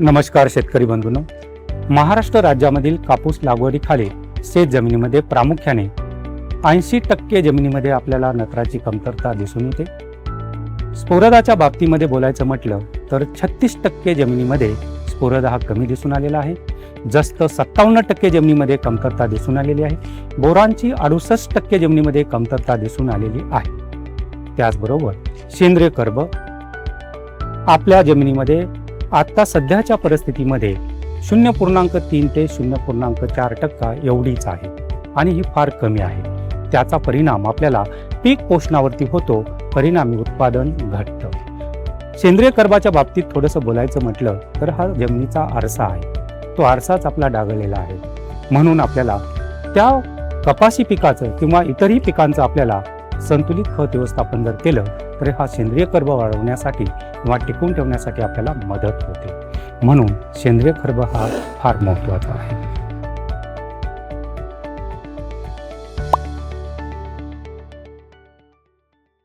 नमस्कार शेतकरी बंधूंनो. महाराष्ट्र राज्यामधील कापूस लागवडीखाली शेत जमिनीमध्ये प्रामुख्याने ऐंशी टक्के जमिनीमध्ये आपल्याला नत्राची कमतरता दिसून येते. स्फोरदाच्या बाबतीमध्ये बोलायचं म्हटलं तर छत्तीस टक्के जमिनीमध्ये स्फोरद हा कमी दिसून आलेला आहे. जास्त सत्तावन्न टक्के जमिनीमध्ये कमतरता दिसून आलेली आहे. बोरांची अडुसष्ट टक्के जमिनीमध्ये कमतरता दिसून आलेली आहे. त्याचबरोबर सेंद्रिय कर्ब आपल्या जमिनीमध्ये आता सध्याच्या परिस्थितीमध्ये शून्य पूर्णांक तीन ते शून्य पूर्णांक चार टक्का एवढीच आहे आणि ही फार कमी आहे. त्याचा परिणाम आपल्याला पीक पोषणावरती होतो परिणामी उत्पादन घटतं. सेंद्रिय कर्बाच्या बाबतीत थोडंसं बोलायचं म्हटलं तर हा जमिनीचा आरसा आहे. तो आरसाच आपला डागलेला आहे. म्हणून आपल्याला त्या कपाशी पिकाचं किंवा इतरही पिकांचं आपल्याला संतुलित खत व्यवस्थापन जर केलं तर हा सेंद्रिय कर्ब वाढवण्यासाठी किंवा टिकून ठेवण्यासाठी आपल्याला मदत होते. म्हणून सेंद्रिय कर्ब हा फार महत्त्वाचा आहे.